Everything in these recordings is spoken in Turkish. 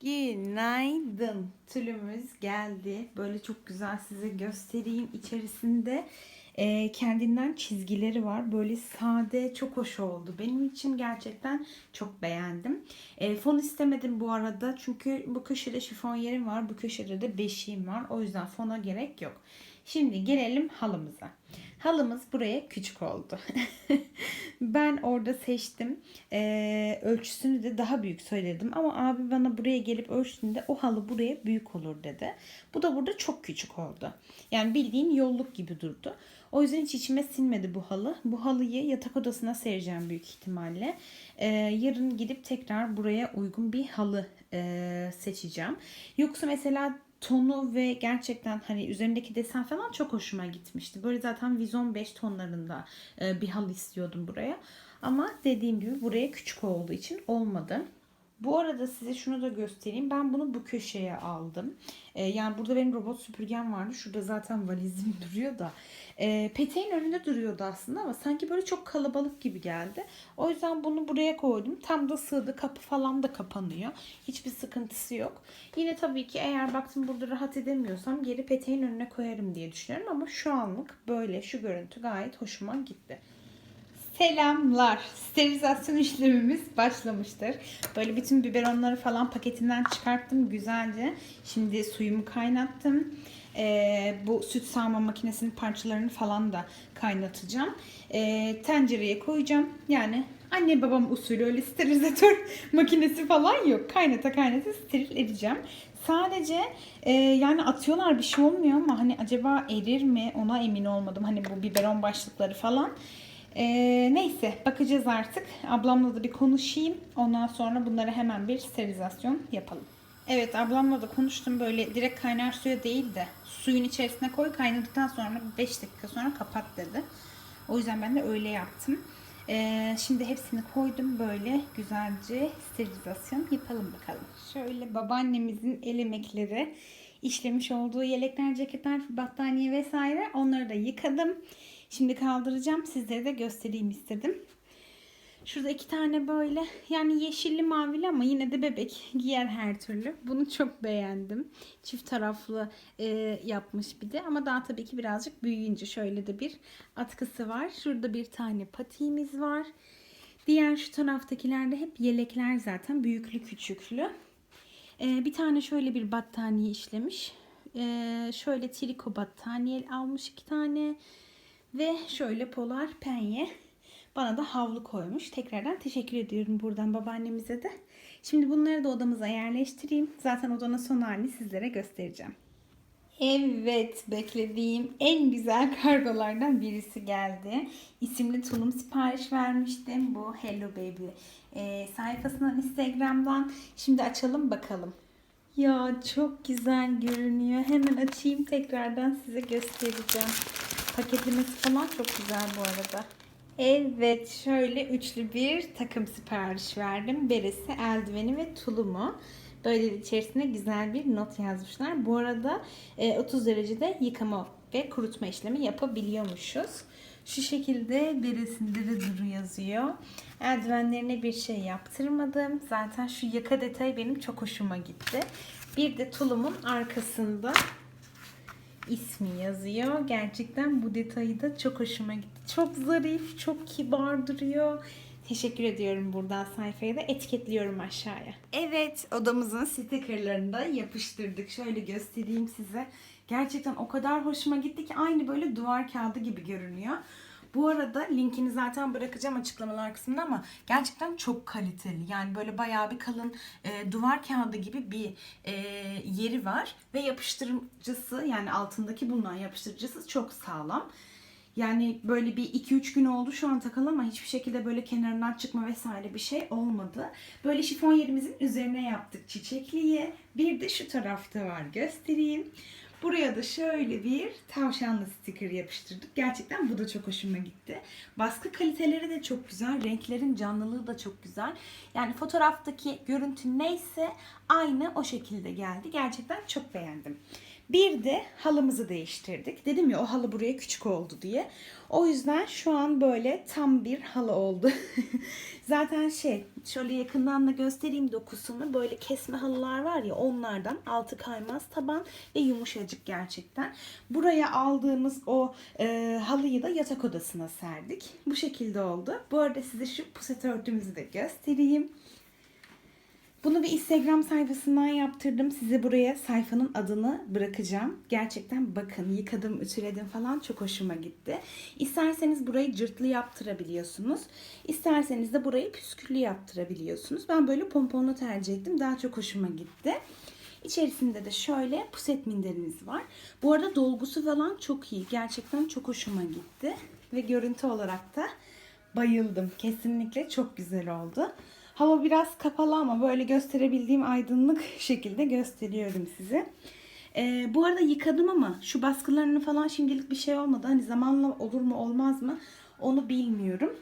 Günaydın. Tülümüz geldi. Böyle çok güzel size göstereyim. İçerisinde e, kendinden çizgileri var. Böyle sade, çok hoş oldu. Benim için gerçekten çok beğendim. E, fon istemedim bu arada. Çünkü bu köşede şifon yerim var. Bu köşede de beşiğim var. O yüzden fona gerek yok. Şimdi gelelim halımıza. Halımız buraya küçük oldu. ben orada seçtim. Ee, ölçüsünü de daha büyük söyledim. Ama abi bana buraya gelip ölçtüğünde o halı buraya büyük olur dedi. Bu da burada çok küçük oldu. Yani bildiğin yolluk gibi durdu. O yüzden hiç içime sinmedi bu halı. Bu halıyı yatak odasına sereceğim büyük ihtimalle. Ee, yarın gidip tekrar buraya uygun bir halı e, seçeceğim. Yoksa mesela tonu ve gerçekten hani üzerindeki desen falan çok hoşuma gitmişti. Böyle zaten Vizon 5 tonlarında e, bir halı istiyordum buraya. Ama dediğim gibi buraya küçük olduğu için olmadı. Bu arada size şunu da göstereyim. Ben bunu bu köşeye aldım. Ee, yani burada benim robot süpürgem vardı. Şurada zaten valizim duruyor da. Ee, peteğin önünde duruyordu aslında ama sanki böyle çok kalabalık gibi geldi. O yüzden bunu buraya koydum. Tam da sığdı. Kapı falan da kapanıyor. Hiçbir sıkıntısı yok. Yine tabii ki eğer baktım burada rahat edemiyorsam geri peteğin önüne koyarım diye düşünüyorum. Ama şu anlık böyle şu görüntü gayet hoşuma gitti. Selamlar. Sterilizasyon işlemimiz başlamıştır. Böyle bütün biberonları falan paketinden çıkarttım güzelce. Şimdi suyumu kaynattım. Ee, bu süt sağma makinesinin parçalarını falan da kaynatacağım. Ee, tencereye koyacağım. Yani anne babam usulü öyle sterilizatör makinesi falan yok. Kaynata kaynata steril edeceğim. Sadece e, yani atıyorlar bir şey olmuyor ama hani acaba erir mi ona emin olmadım. Hani bu biberon başlıkları falan. Ee, neyse bakacağız artık. Ablamla da bir konuşayım. Ondan sonra bunları hemen bir sterilizasyon yapalım. Evet ablamla da konuştum. Böyle direkt kaynar suya değil de suyun içerisine koy kaynadıktan sonra 5 dakika sonra kapat dedi. O yüzden ben de öyle yaptım. Ee, şimdi hepsini koydum böyle güzelce sterilizasyon yapalım bakalım. Şöyle babaannemizin el emekleri işlemiş olduğu yelekler, ceketler, battaniye vesaire onları da yıkadım. Şimdi kaldıracağım. Sizlere de göstereyim istedim. Şurada iki tane böyle yani yeşilli mavili ama yine de bebek giyer her türlü. Bunu çok beğendim. Çift taraflı e, yapmış bir de ama daha tabii ki birazcık büyüyünce şöyle de bir atkısı var. Şurada bir tane patiğimiz var. Diğer şu taraftakilerde hep yelekler zaten büyüklü küçüklü. E, bir tane şöyle bir battaniye işlemiş. E, şöyle triko battaniye almış iki tane. Ve şöyle polar penye. Bana da havlu koymuş. Tekrardan teşekkür ediyorum buradan babaannemize de. Şimdi bunları da odamıza yerleştireyim. Zaten odanın son halini sizlere göstereceğim. Evet, beklediğim en güzel kargolardan birisi geldi. İsimli tulum sipariş vermiştim. Bu Hello Baby e, sayfasından Instagram'dan. Şimdi açalım bakalım. Ya çok güzel görünüyor. Hemen açayım tekrardan size göstereceğim. Paketlemesi falan çok güzel bu arada. Evet şöyle üçlü bir takım sipariş verdim. Beresi, eldiveni ve tulumu. Böyle içerisine güzel bir not yazmışlar. Bu arada 30 derecede yıkama ve kurutma işlemi yapabiliyormuşuz. Şu şekilde beresinde de duru yazıyor. Eldivenlerine bir şey yaptırmadım. Zaten şu yaka detayı benim çok hoşuma gitti. Bir de tulumun arkasında ismi yazıyor. Gerçekten bu detayı da çok hoşuma gitti. Çok zarif, çok kibar duruyor. Teşekkür ediyorum buradan sayfaya da etiketliyorum aşağıya. Evet odamızın stikerlerini de yapıştırdık. Şöyle göstereyim size. Gerçekten o kadar hoşuma gitti ki aynı böyle duvar kağıdı gibi görünüyor. Bu arada linkini zaten bırakacağım açıklamalar kısmında ama gerçekten çok kaliteli. Yani böyle bayağı bir kalın e, duvar kağıdı gibi bir e, yeri var ve yapıştırıcısı yani altındaki bulunan yapıştırıcısı çok sağlam. Yani böyle bir 2-3 gün oldu şu an takalı ama hiçbir şekilde böyle kenarından çıkma vesaire bir şey olmadı. Böyle şifon yerimizin üzerine yaptık çiçekliği. Bir de şu tarafta var göstereyim. Buraya da şöyle bir tavşanlı sticker yapıştırdık. Gerçekten bu da çok hoşuma gitti. Baskı kaliteleri de çok güzel. Renklerin canlılığı da çok güzel. Yani fotoğraftaki görüntü neyse aynı o şekilde geldi. Gerçekten çok beğendim. Bir de halımızı değiştirdik. Dedim ya o halı buraya küçük oldu diye. O yüzden şu an böyle tam bir halı oldu. Zaten şey şöyle yakından da göstereyim dokusunu. Böyle kesme halılar var ya onlardan altı kaymaz taban ve yumuşacık gerçekten. Buraya aldığımız o e, halıyı da yatak odasına serdik. Bu şekilde oldu. Bu arada size şu puset örtümüzü de göstereyim. Bunu bir Instagram sayfasından yaptırdım. Size buraya sayfanın adını bırakacağım. Gerçekten bakın yıkadım, ütüledim falan çok hoşuma gitti. İsterseniz burayı cırtlı yaptırabiliyorsunuz. İsterseniz de burayı püsküllü yaptırabiliyorsunuz. Ben böyle pomponlu tercih ettim. Daha çok hoşuma gitti. İçerisinde de şöyle puset minderiniz var. Bu arada dolgusu falan çok iyi. Gerçekten çok hoşuma gitti. Ve görüntü olarak da bayıldım. Kesinlikle çok güzel oldu. Hava biraz kapalı ama böyle gösterebildiğim aydınlık şekilde gösteriyorum size. Ee, bu arada yıkadım ama şu baskılarını falan şimdilik bir şey olmadı. Hani zamanla olur mu olmaz mı onu bilmiyorum.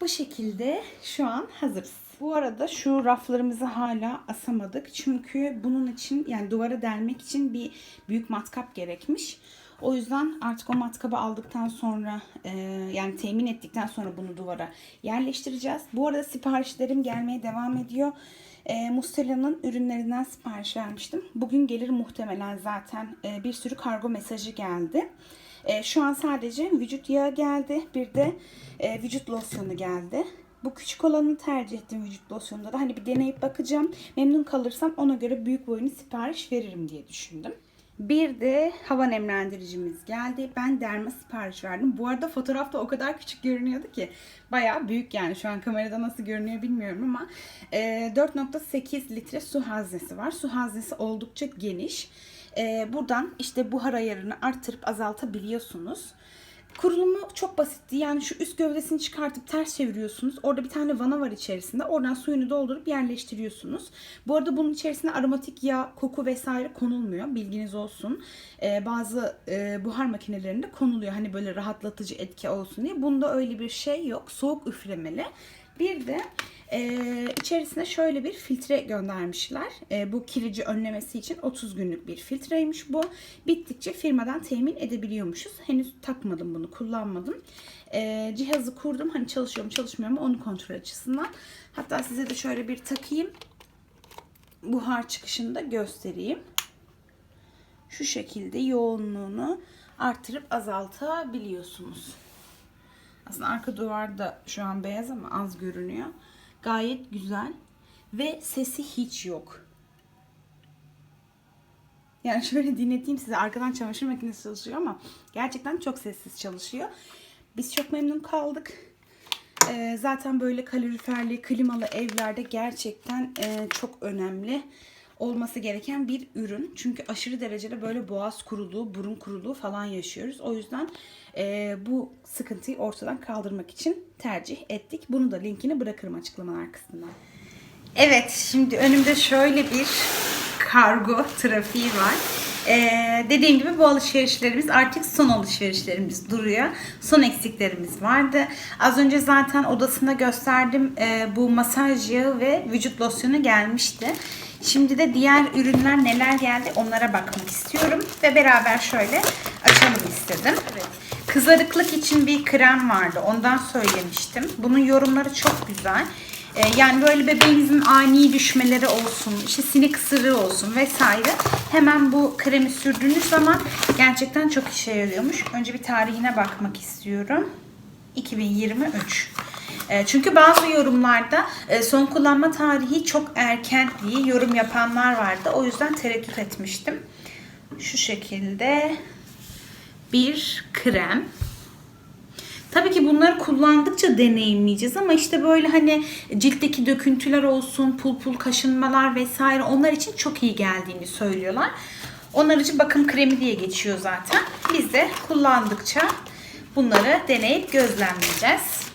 Bu şekilde şu an hazırız. Bu arada şu raflarımızı hala asamadık. Çünkü bunun için yani duvara delmek için bir büyük matkap gerekmiş. O yüzden artık o matkabı aldıktan sonra e, yani temin ettikten sonra bunu duvara yerleştireceğiz. Bu arada siparişlerim gelmeye devam ediyor. E, Mustela'nın ürünlerinden sipariş vermiştim. Bugün gelir muhtemelen zaten e, bir sürü kargo mesajı geldi. E, şu an sadece vücut yağı geldi. Bir de e, vücut losyonu geldi. Bu küçük olanı tercih ettim vücut losyonunda da. Hani bir deneyip bakacağım. Memnun kalırsam ona göre büyük boyunu sipariş veririm diye düşündüm. Bir de hava nemlendiricimiz geldi. Ben derma sipariş verdim. Bu arada fotoğrafta o kadar küçük görünüyordu ki. Bayağı büyük yani. Şu an kamerada nasıl görünüyor bilmiyorum ama e, 4.8 litre su haznesi var. Su haznesi oldukça geniş. E, buradan işte buhar ayarını arttırıp azaltabiliyorsunuz. Kurulumu çok basitti. Yani şu üst gövdesini çıkartıp ters çeviriyorsunuz. Orada bir tane vana var içerisinde. Oradan suyunu doldurup yerleştiriyorsunuz. Bu arada bunun içerisine aromatik yağ, koku vesaire konulmuyor. Bilginiz olsun. Ee, bazı e, buhar makinelerinde konuluyor. Hani böyle rahatlatıcı etki olsun diye. Bunda öyle bir şey yok. Soğuk üflemeli. Bir de e, içerisine şöyle bir filtre göndermişler. E, bu kirici önlemesi için 30 günlük bir filtreymiş bu. Bittikçe firmadan temin edebiliyormuşuz. Henüz takmadım bunu, kullanmadım. E, cihazı kurdum. Hani çalışıyor mu çalışmıyor mu onu kontrol açısından. Hatta size de şöyle bir takayım. Buhar çıkışını da göstereyim. Şu şekilde yoğunluğunu artırıp azaltabiliyorsunuz. Aslında arka duvarda şu an beyaz ama az görünüyor. Gayet güzel ve sesi hiç yok. Yani şöyle dinleteyim size. Arkadan çamaşır makinesi çalışıyor ama gerçekten çok sessiz çalışıyor. Biz çok memnun kaldık. Ee, zaten böyle kaloriferli, klimalı evlerde gerçekten e, çok önemli olması gereken bir ürün. Çünkü aşırı derecede böyle boğaz kuruluğu, burun kuruluğu falan yaşıyoruz. O yüzden e, bu sıkıntıyı ortadan kaldırmak için tercih ettik. Bunu da linkini bırakırım açıklamalar kısmına. Evet, şimdi önümde şöyle bir kargo trafiği var. Ee, dediğim gibi bu alışverişlerimiz artık son alışverişlerimiz duruyor. Son eksiklerimiz vardı. Az önce zaten odasında gösterdim. Ee, bu masaj yağı ve vücut losyonu gelmişti. Şimdi de diğer ürünler neler geldi onlara bakmak istiyorum. Ve beraber şöyle açalım istedim. Evet. Kızarıklık için bir krem vardı. Ondan söylemiştim. Bunun yorumları çok güzel. Ee, yani böyle bebeğinizin ani düşmeleri olsun, işte sinek ısırığı olsun vesaire. Hemen bu kremi sürdüğünüz zaman gerçekten çok işe yarıyormuş. Önce bir tarihine bakmak istiyorum. 2023. Ee, çünkü bazı yorumlarda e, son kullanma tarihi çok erken diye yorum yapanlar vardı. O yüzden tereddüt etmiştim. Şu şekilde bir krem. Tabii ki bunları kullandıkça deneyimleyeceğiz ama işte böyle hani ciltteki döküntüler olsun, pul pul kaşınmalar vesaire onlar için çok iyi geldiğini söylüyorlar. İçin bakım kremi diye geçiyor zaten. Biz de kullandıkça bunları deneyip gözlemleyeceğiz.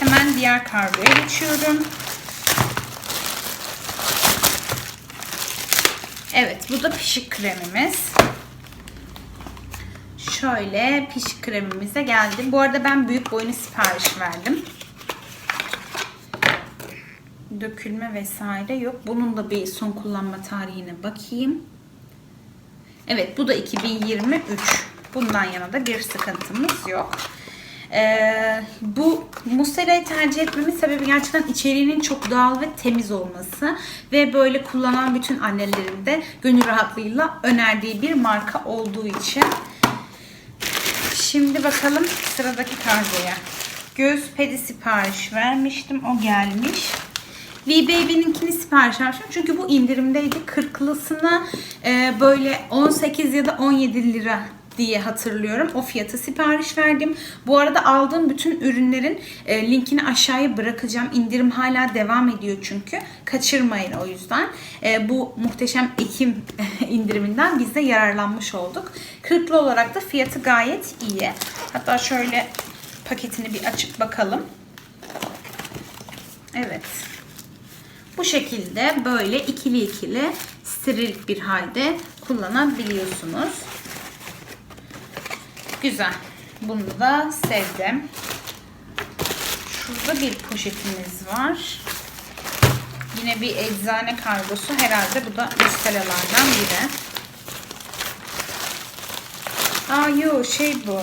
Hemen diğer kargoya geçiyorum. Evet bu da pişik kremimiz. Şöyle pişik kremimiz de geldi. Bu arada ben büyük boyunu sipariş verdim. Dökülme vesaire yok. Bunun da bir son kullanma tarihine bakayım. Evet bu da 2023. Bundan yana da bir sıkıntımız yok. Ee, bu Muslera'yı tercih etmemin sebebi gerçekten içeriğinin çok doğal ve temiz olması ve böyle kullanan bütün annelerin de gönül rahatlığıyla önerdiği bir marka olduğu için. Şimdi bakalım sıradaki kargoya. Göğüs pedi sipariş vermiştim. O gelmiş. V-Baby'ninkini sipariş vermiştim. Çünkü bu indirimdeydi. 40'lısına e, böyle 18 ya da 17 lira diye hatırlıyorum. O fiyatı sipariş verdim. Bu arada aldığım bütün ürünlerin e, linkini aşağıya bırakacağım. İndirim hala devam ediyor çünkü. Kaçırmayın o yüzden. E, bu muhteşem Ekim indiriminden biz de yararlanmış olduk. 40'lı olarak da fiyatı gayet iyi. Hatta şöyle paketini bir açıp bakalım. Evet. Bu şekilde böyle ikili ikili steril bir halde kullanabiliyorsunuz. Güzel. Bunu da sevdim. Şurada bir poşetimiz var. Yine bir eczane kargosu. Herhalde bu da müşterilerden biri. Aa yo şey bu.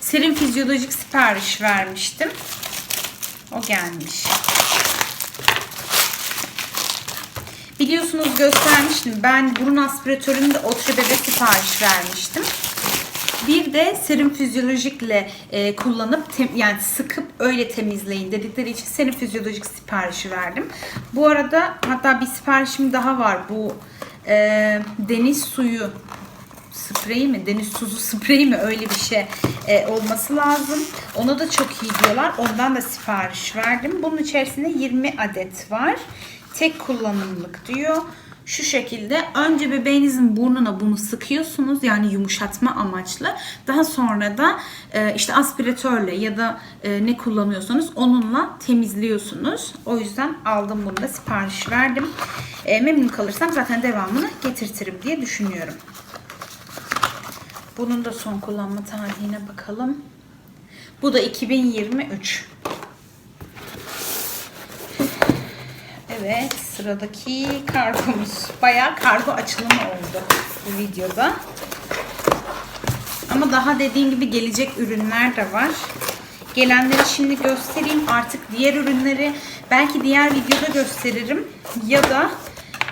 Serum fizyolojik sipariş vermiştim. O gelmiş. Biliyorsunuz göstermiştim. Ben burun aspiratöründe Otribebe sipariş vermiştim. Bir de serum fizyolojikle e, kullanıp tem- yani sıkıp öyle temizleyin dedikleri için serum fizyolojik siparişi verdim. Bu arada hatta bir siparişim daha var. Bu e, deniz suyu spreyi mi? Deniz tuzu spreyi mi? Öyle bir şey e, olması lazım. Ona da çok iyi diyorlar. Ondan da sipariş verdim. Bunun içerisinde 20 adet var. Tek kullanımlık diyor. Şu şekilde önce bebeğinizin burnuna bunu sıkıyorsunuz yani yumuşatma amaçlı. Daha sonra da e, işte aspiratörle ya da e, ne kullanıyorsanız onunla temizliyorsunuz. O yüzden aldım bunu da sipariş verdim. E, memnun kalırsam zaten devamını getirtirim diye düşünüyorum. Bunun da son kullanma tarihine bakalım. Bu da 2023. Evet sıradaki kargomuz. Bayağı kargo açılımı oldu bu videoda. Ama daha dediğim gibi gelecek ürünler de var. Gelenleri şimdi göstereyim. Artık diğer ürünleri belki diğer videoda gösteririm. Ya da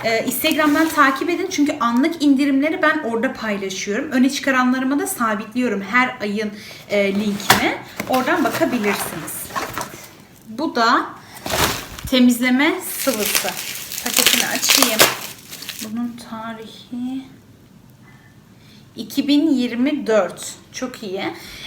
e, Instagram'dan takip edin. Çünkü anlık indirimleri ben orada paylaşıyorum. Öne çıkaranlarıma da sabitliyorum her ayın e, linkini. Oradan bakabilirsiniz. Bu da temizleme sıvısı. Paketini açayım. Bunun tarihi 2024. Çok iyi.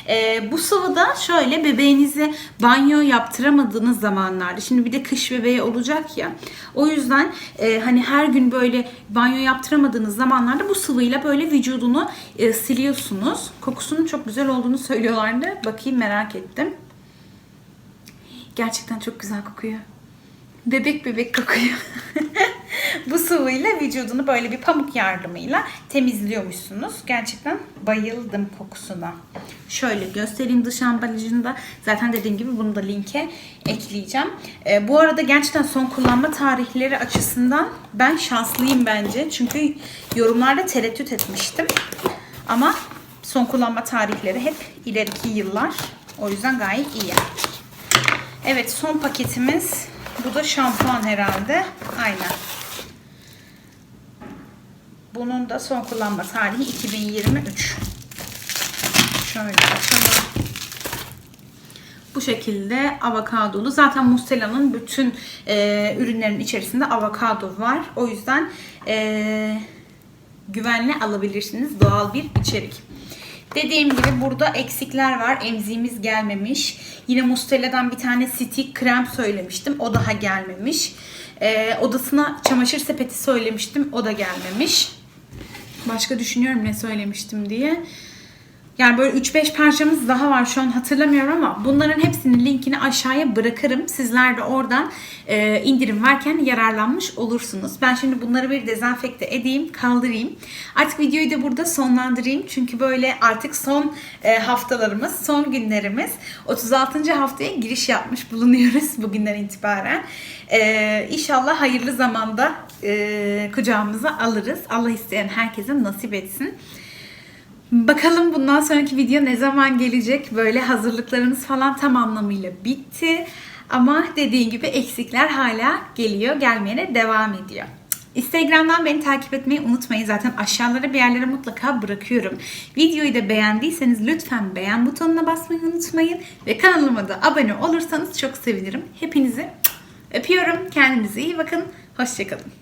Ee, bu sıvıda şöyle bebeğinize banyo yaptıramadığınız zamanlarda. Şimdi bir de kış bebeği olacak ya. O yüzden e, hani her gün böyle banyo yaptıramadığınız zamanlarda bu sıvıyla böyle vücudunu e, siliyorsunuz. Kokusunun çok güzel olduğunu söylüyorlardı. Bakayım merak ettim. Gerçekten çok güzel kokuyor. Bebek bebek kokuyor. Bu sıvıyla vücudunu böyle bir pamuk yardımıyla temizliyormuşsunuz. Gerçekten bayıldım kokusuna. Şöyle göstereyim dış ambalajında. Zaten dediğim gibi bunu da linke ekleyeceğim. Ee, bu arada gerçekten son kullanma tarihleri açısından ben şanslıyım bence. Çünkü yorumlarda tereddüt etmiştim. Ama son kullanma tarihleri hep ileriki yıllar. O yüzden gayet iyi. Evet son paketimiz bu da şampuan herhalde. Aynen. Bunun da son kullanma tarihi 2023. Şöyle açalım. Bu şekilde avokadolu. Zaten Mustela'nın bütün e, ürünlerin içerisinde avokado var. O yüzden e, güvenle alabilirsiniz. Doğal bir içerik. Dediğim gibi burada eksikler var. Emziğimiz gelmemiş. Yine Mustela'dan bir tane stick krem söylemiştim. O daha gelmemiş. Ee, odasına çamaşır sepeti söylemiştim. O da gelmemiş. Başka düşünüyorum ne söylemiştim diye. Yani böyle 3-5 parçamız daha var şu an hatırlamıyorum ama bunların hepsinin linkini aşağıya bırakırım. Sizler de oradan e, indirim varken yararlanmış olursunuz. Ben şimdi bunları bir dezenfekte edeyim, kaldırayım. Artık videoyu da burada sonlandırayım. Çünkü böyle artık son e, haftalarımız, son günlerimiz. 36. haftaya giriş yapmış bulunuyoruz bugünden itibaren. E, inşallah hayırlı zamanda e, kucağımıza alırız. Allah isteyen herkese nasip etsin. Bakalım bundan sonraki video ne zaman gelecek? Böyle hazırlıklarımız falan tam anlamıyla bitti. Ama dediğim gibi eksikler hala geliyor, gelmeyene devam ediyor. Instagram'dan beni takip etmeyi unutmayın. Zaten aşağılara bir yerlere mutlaka bırakıyorum. Videoyu da beğendiyseniz lütfen beğen butonuna basmayı unutmayın. Ve kanalıma da abone olursanız çok sevinirim. Hepinizi öpüyorum. Kendinize iyi bakın. Hoşçakalın.